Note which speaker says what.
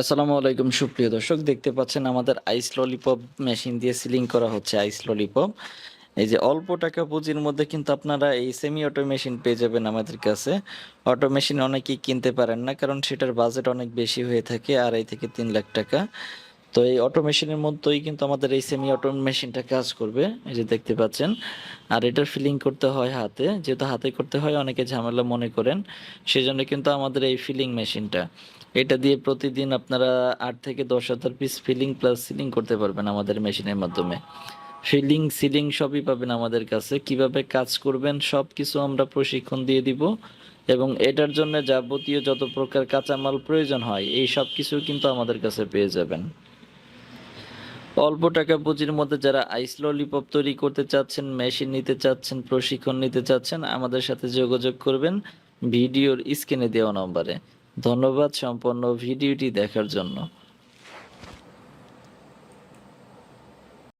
Speaker 1: আসসালামু আলাইকুম, সুপ্রিয় দর্শক। দেখতে পাচ্ছেন আমাদের আইস ললিপপ মেশিন দিয়ে সিলিং করা হচ্ছে আইস ললিপপ এই যে অল্প টাকা পুঁজির মধ্যে কিন্তু আপনারা এই সেমি অটো মেশিন পেয়ে যাবেন আমাদের কাছে। অটো মেশিন অনেকেই কিনতে পারেন না, কারণ সেটার বাজেট অনেক বেশি হয়ে থাকে, আড়াই থেকে তিন লাখ টাকা। তো এই অটো মেশিনের মধ্যেই কিন্তু আমাদের এই সেমি অটো মেশিনটা কাজ করবে, এই যে দেখতে পাচ্ছেন। আর এটার ফিলিং করতে হয় হাতে, যেহেতু হাতে করতে হয়, অনেকে ঝামেলা মনে করেন, সেজন্য কিন্তু আমাদের এই ফিলিং মেশিনটা এটা দিয়ে প্রতিদিন আপনারা আট থেকে দশ হাজার পিস ফিলিং প্লাস সিলিং করতে পারবেন আমাদের মেশিনের মাধ্যমে। ফিলিং সিলিং সবই পাবেন আমাদের কাছে। কীভাবে কাজ করবেন সব কিছু আমরা প্রশিক্ষণ দিয়ে দিব। এবং এটার জন্য যাবতীয় যত প্রকার কাঁচামাল প্রয়োজন হয়, এই সব কিছু কিন্তু আমাদের কাছে পেয়ে যাবেন। অল্প টাকা পুঁজির মধ্যে যারা আইস ললিপপ তৈরি করতে চাচ্ছেন মেশিন নিতে চাচ্ছেন, প্রশিক্ষণ নিতে চাচ্ছেন, আমাদের সাথে যোগাযোগ করবেন ভিডিওর স্ক্রিনে দেওয়া নম্বরে। ধন্যবাদ সম্পন্ন ভিডিওটি দেখার জন্য।